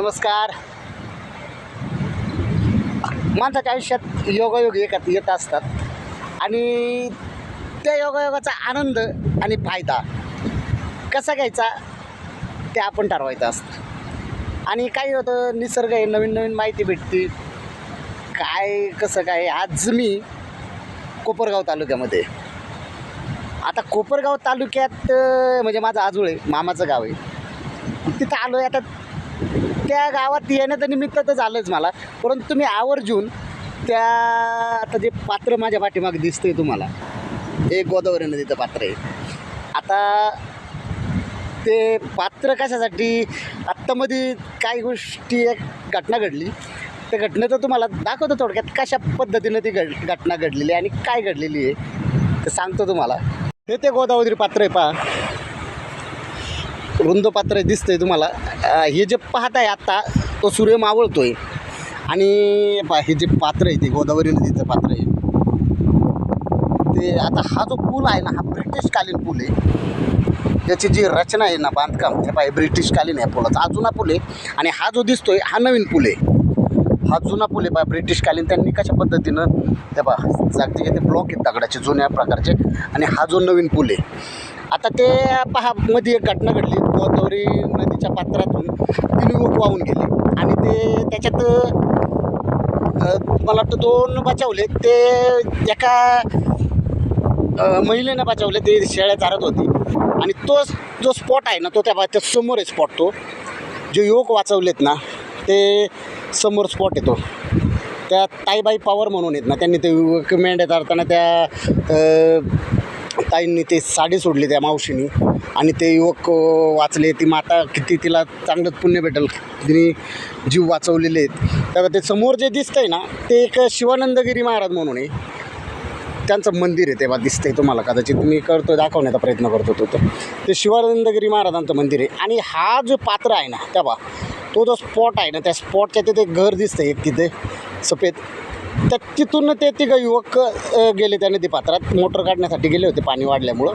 नमस्कार. माणसाच्या आयुष्यात योगायोग येत येत असतात. आणि त्या योगायोगाचा आनंद आणि फायदा कसा घ्यायचा ते आपण ठरवायचं असतं. आणि काही होतं निसर्ग आहे नवीन नवीन माहिती भेटते. काय कसं काय आज मी कोपरगाव तालुक्यामध्ये. आता कोपरगाव तालुक्यात म्हणजे माझं आजूळ आहे मामाचं गाव आहे. तिथं आलो आहे आता त्या गावात येण्याचं निमित्त तर झालंच मला. परंतु मी आवर्जून त्या आता जे पात्र माझ्या पाठीमागे दिसतंय तुम्हाला हे गोदावरी नदीचं पात्र आहे. आता ते पात्र कशासाठी आत्तामध्ये काही गोष्टी एक घटना घडली. त्या घटनेचं तुम्हाला दाखवतो थोडक्यात कशा पद्धतीनं ती घड घटना घडलेली आहे आणि काय घडलेली आहे ते सांगतो तुम्हाला. हे ते गोदावरी पात्र आहे पहा. रुंद पात्र दिसतंय तुम्हाला. हे जे पाहत आहे आत्ता तो सूर्य मावळतो आहे आणि पहा हे जे पात्र आहे ते गोदावरी नदीचं पात्र आहे. ते आता हा जो पूल आहे ना हा ब्रिटिशकालीन पूल आहे. त्याची जी रचना आहे ना बांधकाम ते पाहिजे ब्रिटिशकालीन आहे पुलाचा. हा जुना पूल आहे. आणि हा जो दिसतोय हा नवीन पूल आहे. हा जुना पूल आहे पहा ब्रिटिशकालीन. त्यांनी कशा पद्धतीनं त्या पहा जागतिक ते ब्लॉक आहेत दगडाचे जुन्या प्रकारचे. आणि हा जो नवीन पूल आहे आता ते पहा मध्ये एक घटना घडली. गोदावरी नदीच्या पात्रातून तीन युवक वाहून गेले. आणि ते त्याच्यात मला वाटतं दोन बचावले. ते एका महिलेनं बचावले. ते शेळ्या चारत होती. आणि तो जो स्पॉट आहे ना तो त्या त्या समोर आहे स्पॉट तो. जे युवक वाचवलेत ना ते समोर स्पॉट येतो त्या ताईबाई पॉवर म्हणून आहेत ना त्यांनी ते युवक मेंढ्या चारताना त्या ताईंनी ते साडी सोडली त्या मावशीनी. आणि ते युवक वाचले. ती माता किती तिला चांगलंच पुण्य भेटेल. तिने जीव वाचवलेले आहेत. तर ते समोर जे दिसतंय ना ते एक शिवानंदगिरी महाराज म्हणून आहे. त्यांचं मंदिर आहे तेव्हा दिसतंय तुम्हाला. कदाचित मी करतो दाखवण्याचा प्रयत्न करतो तो. तर ते शिवानंदगिरी महाराजांचं मंदिर आहे. आणि हा जो पात्र आहे ना तेव्हा तो जो स्पॉट आहे ना त्या स्पॉटच्या तिथे घर दिसतं एक तिथे सफेद. तर तिथून ते तिघं युवक गेले त्या नदीपात्रात मोटर काढण्यासाठी गेले होते पाणी वाढल्यामुळं.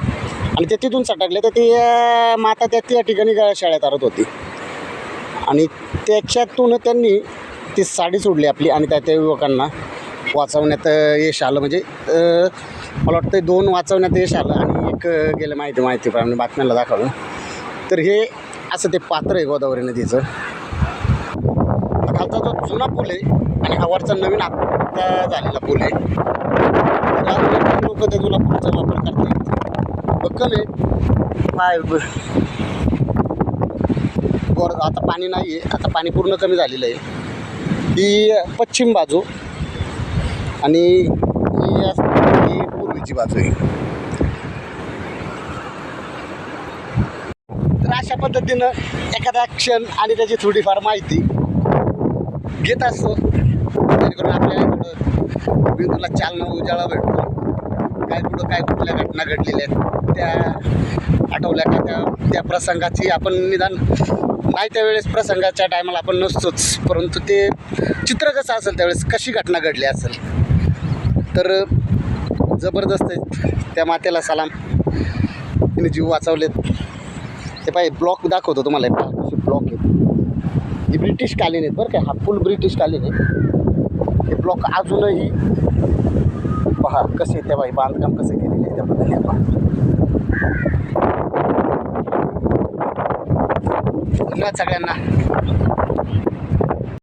आणि ते तिथून सटकले तर ते माता त्या त्या ठिकाणी शाळेत आरत होती. आणि त्याच्यातून त्यांनी ती साडी सोडली आपली आणि त्या त्या युवकांना वाचवण्यात यश आलं. म्हणजे मला वाटतं दोन वाचवण्यात यश आलं आणि एक गेलं माहिती माहितीप्रमाणे बातम्याला दाखवलं. तर हे असं ते पात्र आहे गोदावरी नदीचं. खालचा जो जुना पूल आहे आणि हा वरचा नवीन आत्ता झालेला पूल आहे. लोक त्या तुला पुलाचा वापर करतात बक्कल आहे. पाय वर आता पाणी नाही आहे आता पाणी पूर्ण कमी झालेलं आहे. ही पश्चिम बाजू आणि ही पूर्वीची बाजू आहे. तर अशा पद्धतीनं एखादा क्षण आणि त्याची थोडीफार माहिती घेत असतो. जेणेकरून आपल्याला थोडं चालना उजाळा भेटतो. काय कुठं काय कुठल्या घटना घडलेल्या आहेत त्या आठवल्या का त्या त्या प्रसंगाची आपण निदान नाही त्यावेळेस प्रसंगाच्या टायमाला आपण नसतोच. परंतु ते चित्र कसं असेल त्यावेळेस कशी घटना घडली असेल? तर जबरदस्त आहे त्या मातेला सलाम. तिने जीव वाचवलेत. ते पाहिजे ब्लॉक दाखवतो तुम्हाला. ब्लॉक आहेत. ब्रिटिश कालीन आहेत बरं काय हा फुल ब्रिटिश कालीन आहे. हे ब्लॉक अजूनही पहा कसे त्या बाई बांधकाम कसे केलेले आहे त्या पद्धतीने पहा. धन्यवाद सगळ्यांना.